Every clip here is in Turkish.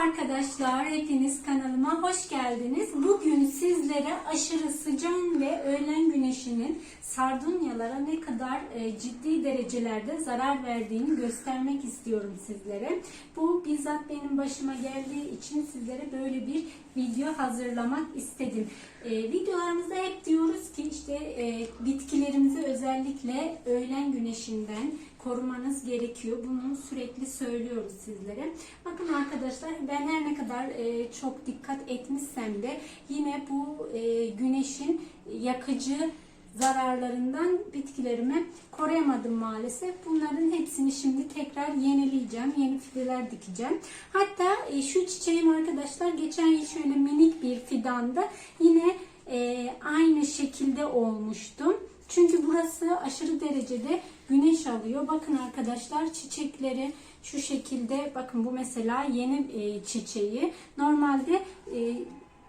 arkadaşlar, hepiniz kanalıma hoş geldiniz. Bugün sizlere aşırı sıcağın ve öğlen güneşinin sardunyalara ne kadar e, ciddi derecelerde zarar verdiğini göstermek istiyorum sizlere. Bu bizzat benim başıma geldiği için sizlere böyle bir video hazırlamak istedim. E, videolarımızda hep diyoruz ki işte e, bitkilerimizi özellikle öğlen güneşinden korumanız gerekiyor. Bunu sürekli söylüyoruz sizlere. Bakın arkadaşlar ben her ne kadar e, çok dikkat etmişsem de yine bu e, güneşin yakıcı zararlarından bitkilerimi koruyamadım maalesef. Bunların hepsini şimdi tekrar yenileyeceğim. Yeni fideler dikeceğim. Hatta e, şu çiçeğim arkadaşlar geçen yıl şöyle minik bir fidanda yine e, aynı şekilde olmuştum. Çünkü burası aşırı derecede güneş alıyor. Bakın arkadaşlar çiçekleri şu şekilde bakın bu mesela yeni e, çiçeği. Normalde e,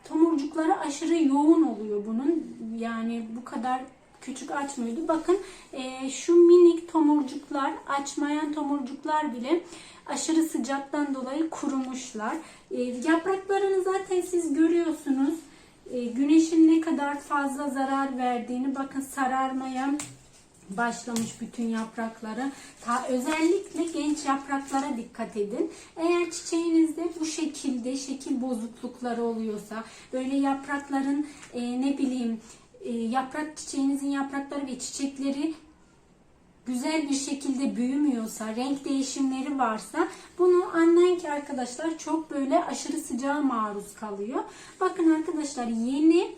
tomurcukları aşırı yoğun oluyor bunun. Yani bu kadar küçük açmıyordu. Bakın e, şu minik tomurcuklar, açmayan tomurcuklar bile aşırı sıcaktan dolayı kurumuşlar. E, yapraklarını zaten siz görüyorsunuz. E, güneşin ne kadar fazla zarar verdiğini bakın sararmaya başlamış bütün yaprakları. Ta özellikle genç yapraklara dikkat edin. Eğer çiçeğinizde bu şekilde şekil bozuklukları oluyorsa, böyle yaprakların e, ne bileyim e, yaprak çiçeğinizin yaprakları ve çiçekleri güzel bir şekilde büyümüyorsa, renk değişimleri varsa bunu anlayın ki arkadaşlar çok böyle aşırı sıcağa maruz kalıyor. Bakın arkadaşlar yeni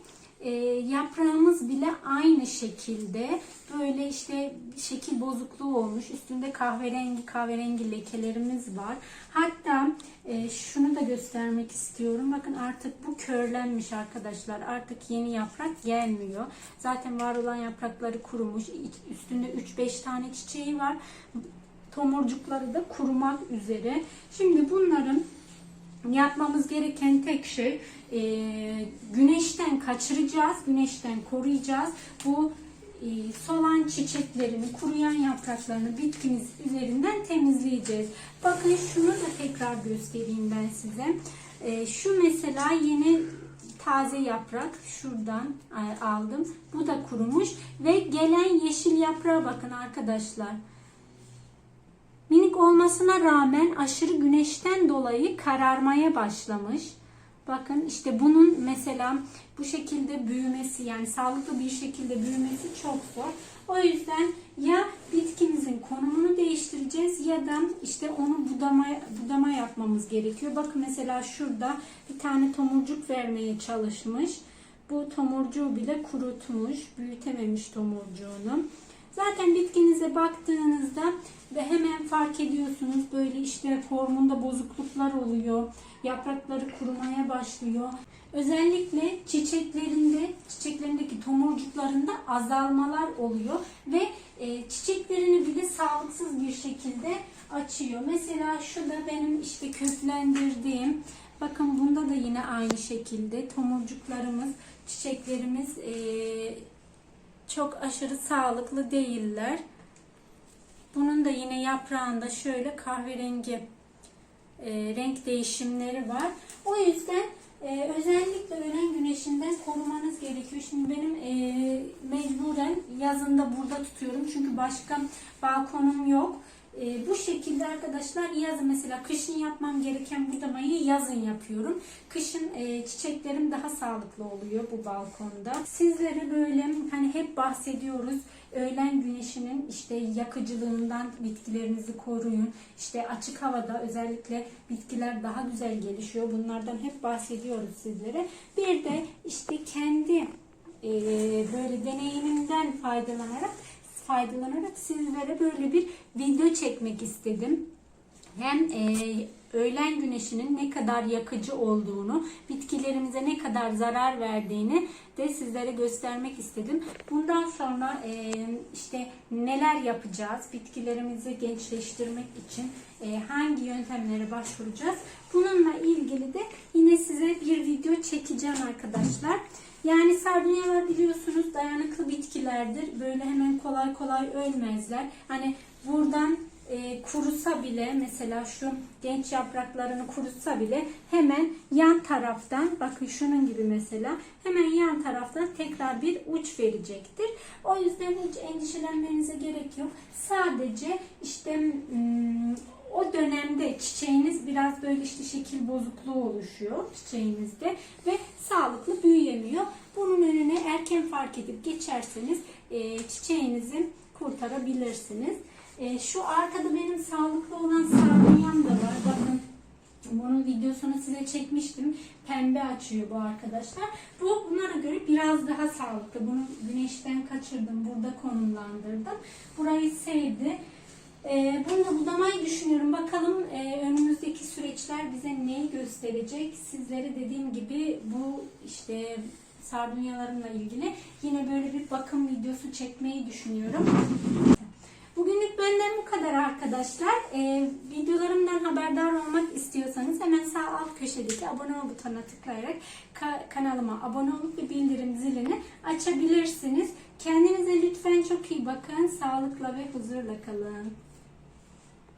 e, yaprağımız bile aynı şekilde böyle işte şekil bozukluğu olmuş. Üstünde kahverengi kahverengi lekelerimiz var. Hatta e, şunu da göstermek istiyorum. Bakın artık bu körlenmiş arkadaşlar. Artık yeni yaprak gelmiyor. Zaten var olan yaprakları kurumuş. Üstünde 3-5 tane çiçeği var. Tomurcukları da kurumak üzere. Şimdi bunların yapmamız gereken tek şey e, güneşten kaçıracağız, güneşten koruyacağız. Bu e, solan çiçeklerini, kuruyan yapraklarını bitkimiz üzerinden temizleyeceğiz. Bakın şunu da tekrar göstereyim ben size. E, şu mesela yeni taze yaprak şuradan e, aldım. Bu da kurumuş ve gelen yeşil yaprağa bakın arkadaşlar. Minik olmasına rağmen aşırı güneşten dolayı kararmaya başlamış. Bakın işte bunun mesela bu şekilde büyümesi yani sağlıklı bir şekilde büyümesi çok zor. O yüzden ya bitkimizin konumunu değiştireceğiz ya da işte onu budama, budama yapmamız gerekiyor. Bakın mesela şurada bir tane tomurcuk vermeye çalışmış. Bu tomurcuğu bile kurutmuş, büyütememiş tomurcuğunu. Zaten bitkinize baktığınızda ve hemen fark ediyorsunuz böyle işte formunda bozukluklar oluyor. Yaprakları kurumaya başlıyor. Özellikle çiçeklerinde, çiçeklerindeki tomurcuklarında azalmalar oluyor ve e, çiçeklerini bile sağlıksız bir şekilde açıyor. Mesela şu da benim işte köklendirdiğim Bakın bunda da yine aynı şekilde tomurcuklarımız, çiçeklerimiz e, çok aşırı sağlıklı değiller. Bunun da yine yaprağında şöyle kahverengi e, renk değişimleri var. O yüzden e, özellikle öğlen güneşinden korumanız gerekiyor. Şimdi benim e, mecburen yazında burada tutuyorum. Çünkü başka balkonum yok. E, bu şekilde arkadaşlar yazın mesela kışın yapmam gereken budamayı yazın yapıyorum. Kışın e, çiçeklerim daha sağlıklı oluyor bu balkonda. Sizlere böyle hani hep bahsediyoruz. Öğlen güneşinin işte yakıcılığından bitkilerinizi koruyun. İşte açık havada özellikle bitkiler daha güzel gelişiyor. Bunlardan hep bahsediyoruz sizlere. Bir de işte kendi e, böyle deneyimimden faydalanarak faydalanarak sizlere böyle bir video çekmek istedim. Hem e, öğlen güneşinin ne kadar yakıcı olduğunu, bitkilerimize ne kadar zarar verdiğini de sizlere göstermek istedim. Bundan sonra e, işte neler yapacağız, bitkilerimizi gençleştirmek için e, hangi yöntemlere başvuracağız? Bununla ilgili de yine size bir video çekeceğim arkadaşlar. Yani sardunyalar biliyorsunuz dayanıklı bitkilerdir. Böyle hemen kolay kolay ölmezler. Hani buradan e, kurusa bile mesela şu genç yapraklarını kurutsa bile hemen yan taraftan bakın şunun gibi mesela hemen yan taraftan tekrar bir uç verecektir. O yüzden hiç endişelenmenize gerek yok. Sadece işte hmm, o dönemde çiçeğiniz biraz böyle işte şekil bozukluğu oluşuyor çiçeğinizde ve sağlıklı büyüyemiyor. Bunun önüne erken fark edip geçerseniz e, çiçeğinizi kurtarabilirsiniz. E, şu arkada benim sağlıklı olan sardunyam da var. Bakın bunun videosunu size çekmiştim. Pembe açıyor bu arkadaşlar. Bu bunlara göre biraz daha sağlıklı. Bunu güneşten kaçırdım. Burada konumlandırdım. Burayı sevdi. Ee, bunu da budamayı düşünüyorum. Bakalım e, önümüzdeki süreçler bize neyi gösterecek. Sizlere dediğim gibi bu işte sardunyalarımla ilgili yine böyle bir bakım videosu çekmeyi düşünüyorum. Bugünlük benden bu kadar arkadaşlar. Ee, videolarımdan haberdar olmak istiyorsanız hemen sağ alt köşedeki abone ol butonuna tıklayarak ka- kanalıma abone olup ve bildirim zilini açabilirsiniz. Kendinize lütfen çok iyi bakın. Sağlıkla ve huzurla kalın.